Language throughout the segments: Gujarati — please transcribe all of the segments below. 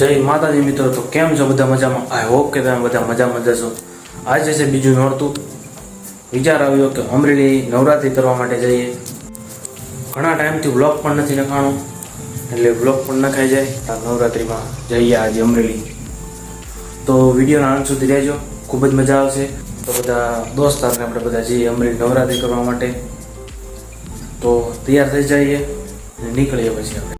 જય માતાજી મિત્રો, તો કેમ છો બધા મજામાં? આઈ હોપ કે તમે બધા મજામાં જશો આજે છે બીજું નોરતું, વિચાર આવ્યો કે અમરેલી નવરાત્રિ કરવા માટે જઈએ. ઘણા ટાઈમથી બ્લોક પણ નથી નખાણો, એટલે બ્લોક પણ નખાઈ જાય નવરાત્રિમાં જઈએ આજે અમરેલી. તો વિડીયોના અંત સુધી રહેજો, ખૂબ જ મજા આવશે. તો બધા દોસ્તારને આપણે બધા જઈએ અમરેલી નવરાત્રિ કરવા માટે. તો તૈયાર થઈ જઈએ અને નીકળીએ પછી આપણે.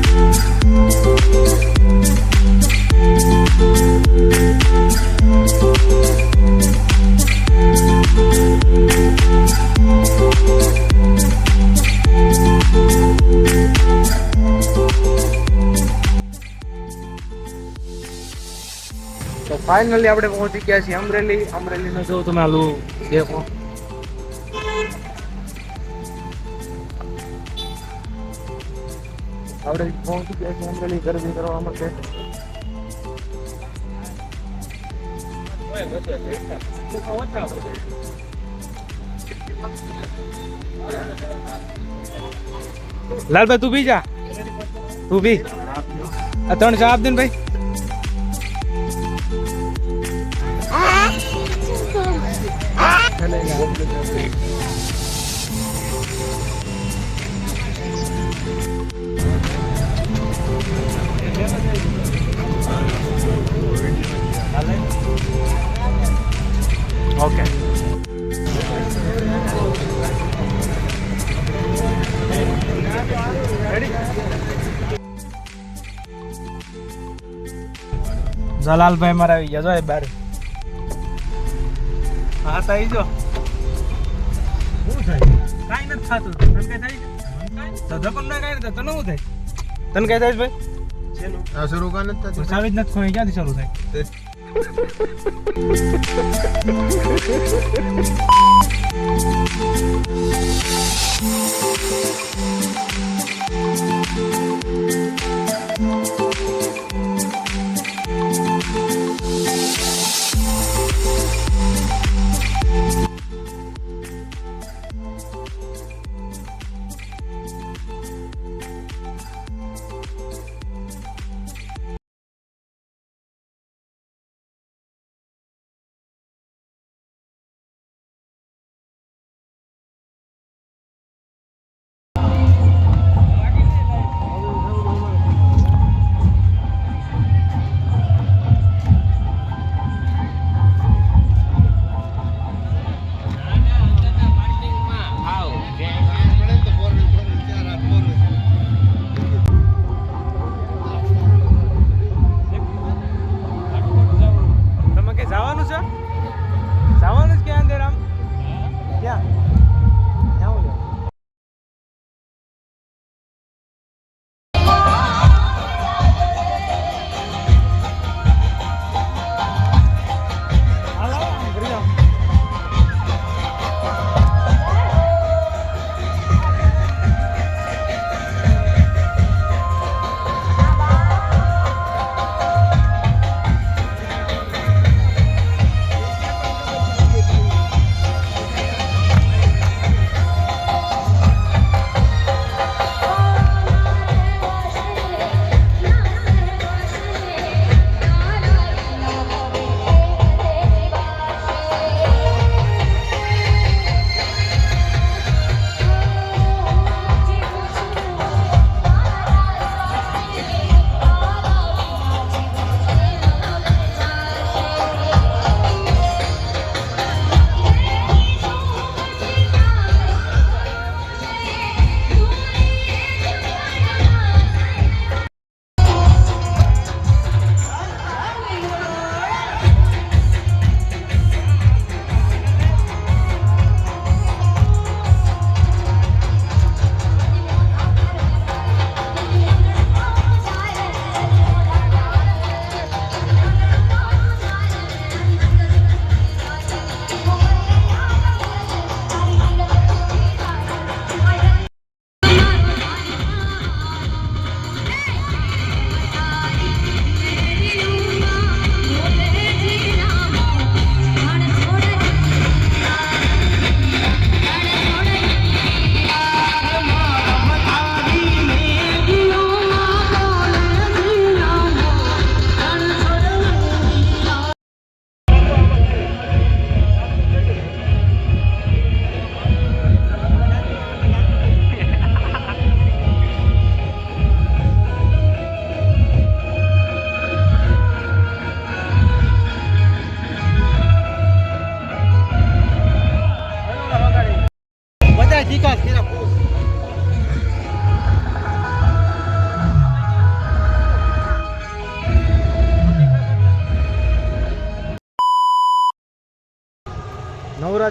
Finally આપણે પહોંચી ગયા છીએ અમરેલી. અમરેલી નો જો તમે આલું દેખો. આપણે પહોંચી ગયા છીએ અમરેલી. ગરબી કરવા માટે. લાલભાઈ, તું બી જા. તું બી. ત્રણ આપ દે ભાઈ. ઓકે જલાલભાઈ મારા આવી ગયા. જો બાર. હા, તો આવી જો. શું થાય કાંઈ નથી થતું તને કઈ થાય? પણ ના કાઢે તો નવું થાય? તને કઈ થાય ભાઈ? આ શરૂ કાને જ થતી સાવી નથી ક્યાંથી શરૂ થાય?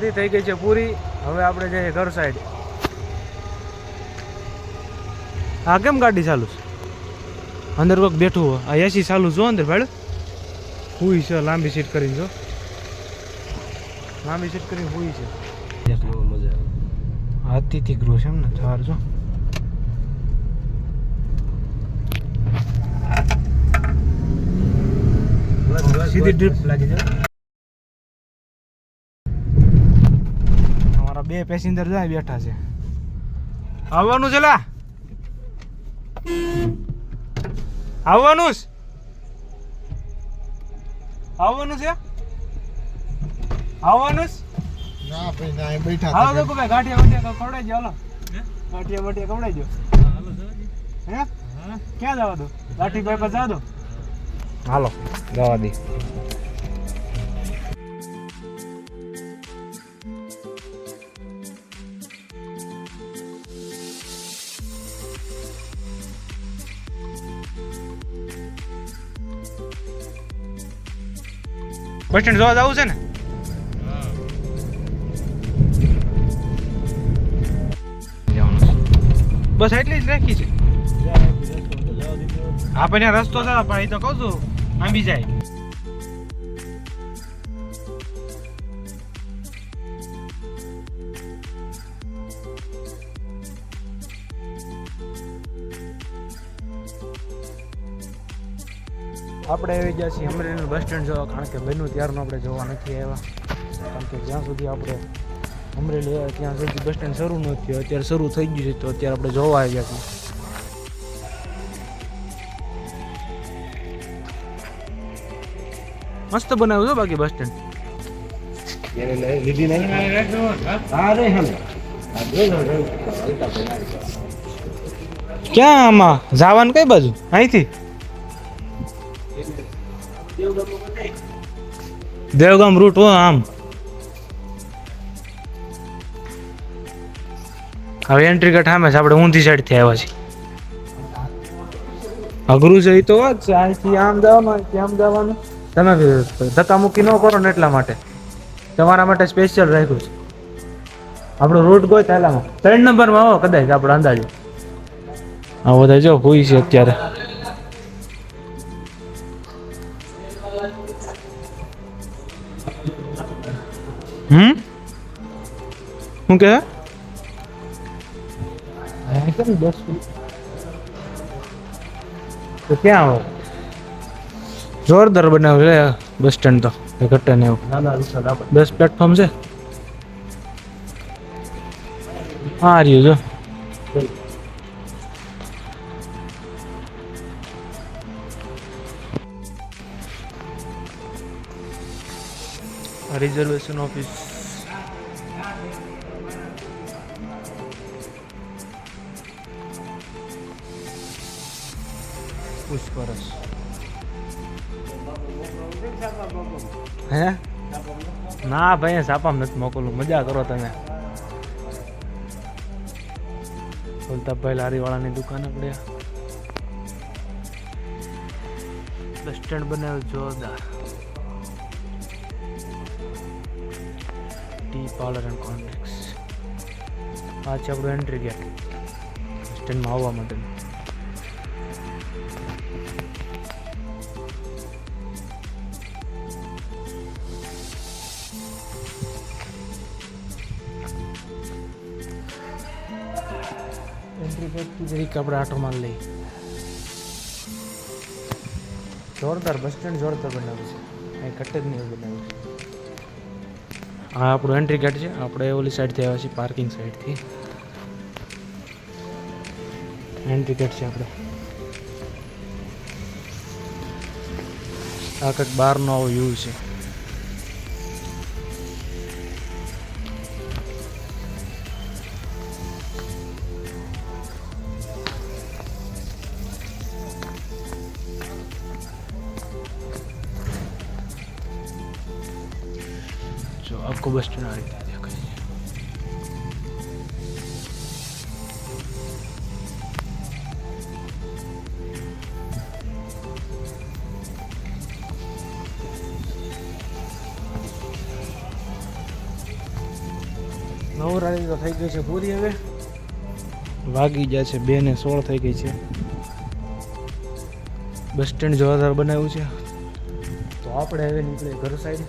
નવરાત્રી થઈ ગઈ છે પૂરી. હવે આપણે જઈએ ઘર સાઈડ આ કેમ ગાડી ચાલુ છે? અંદર કોઈક બેઠું હોય. આ એસી ચાલુ જો અંદર ભાડું હુઈ છે, લાંબી સીટ કરીને જો. લાંબી સીટ કરીને હુઈ છે. અતિથિ ગૃહ છે એમ ને ચાર જો. સીધી ડ્રીપ લાગી જાય બે પેસેન્જર જાય બેઠા છે. આવવાનું છે લા. આવવાનું છે? આવવાનું છે? આવવાનું છે? ના ભાઈ ના બેઠા હાલો તો ભાઈ ગાંઠિયા વાંઠિયા કવડાઈ જો હાલો. ગાંઠિયા વાંઠિયા કવડાઈ જો હે? ક્યાં જવા દો? લાઠી ભાઈ પર જવા દો. હાલો જવા દે. બસ સ્ટેન્ડ જોવા જવું છે ને બસ એટલી જ રાખી છે આપણને રસ્તો છે પણ એ તો કહું છું આંબી જાય આપણે આવી ગયા છીએ અમરેલીનું બસ સ્ટેન્ડ જોવા કારણ કે મેનુ ત્યારનું આપણે જોવા નથી આવ્યા. કારણ કે જ્યાં સુધી આપણે અમરેલી આવ્યા ત્યાં સુધી બસ સ્ટેન્ડ શરૂ નથી થયું. અત્યારે શરૂ થઈ ગયું છે તો અત્યારે આપણે જોવા આવ્યા છીએ. મસ્ત બનાવ્યું છે બાકી બસ સ્ટેન્ડ. ક્યાં આમાં? જવાનું કઈ બાજુ? અહીંથી? દેવગામ રૂટ હો આમ. હવે એન્ટ્રી કટ સામે છે આપણે ઊંધી સાઈડથી આવ્યા છીએ. અઘરું છે એ તો વાત છે અહીંથી આમ જવાનું આમ જવાનું. તમે ધક્કા મૂકી ન કરો ને એટલા માટે. તમારા માટે સ્પેશિયલ રાખ્યું છે. આપણો રૂટ ગોય પહેલામાં ત્રણ નંબરમાં આવો કદાચ આપણો અંદાજે. આ બધા જો હોય છે અત્યારે. હમ? શું કે તો ક્યાં આવો? જોરદાર બનાવ્યું છે બસ સ્ટેન્ડ તો. ઘટે ને એવું. દસ પ્લેટફોર્મ છે? હા રહ્યું જો રિઝર્વેશન ઓફિસ પૂછપરછ હે? ના ભાઈ સાપામ નથી મોકલું. મજા કરો તમે. સુલતાભાઈ લારીવાળાની દુકાન આપણે. બસ સ્ટેન્ડ બનાવ્યું જોરદાર. ટી પાર્લર એન્ડ કોન્ટેક્સ આ છે આપણું એન્ટ્રી ગેટ સ્ટેન્ડમાં આવવા માટેનું એન્ટ્રી ગેટથી જરીક આપણે આટો માર લઈ જોરદાર બસ સ્ટેન્ડ જોરદાર બનાવ્યું છે અહીં કટ જ નહીં બનાવ્યું છે આ આપણું એન્ટ્રી ગેટ છે. આપણે ઓલી સાઈડથી આવ્યા છીએ પાર્કિંગ સાઈડથી એન્ટ્રી ગેટ છે આપણે. આ કંઈક બહારનો આવો વ્યૂ છે. આખું બસ સ્ટેન્ડ આ રીતે દેખાય તો થઈ ગઈ છે પૂરી હવે. વાગી ગયા છે બે ને સોળ થઈ ગઈ છે. બસ સ્ટેન્ડ જોરદાર બનાવ્યું છે. તો આપણે હવે નીકળે ઘર સાઈડ.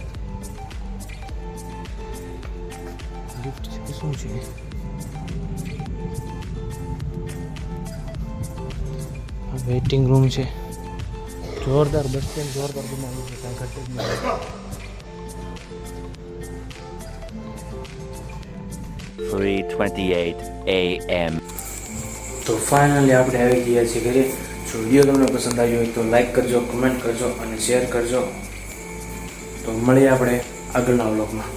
લિફ્ટ છે શું છે વેઇટિંગ રૂમ છે. જોરદાર બસ સ્ટેન્ડ જોરદાર બનાવ્યું છે કાંઈ ઘટે જ નહીં. તો ફાઇનલી આપણે આવી ગયા છીએ ઘરે. જો વીડિયો તમને પસંદ આવ્યો હોય તો લાઈક કરજો કમેન્ટ કરજો અને શેર કરજો. તો મળીએ આપણે આગળના વ્લોગમાં.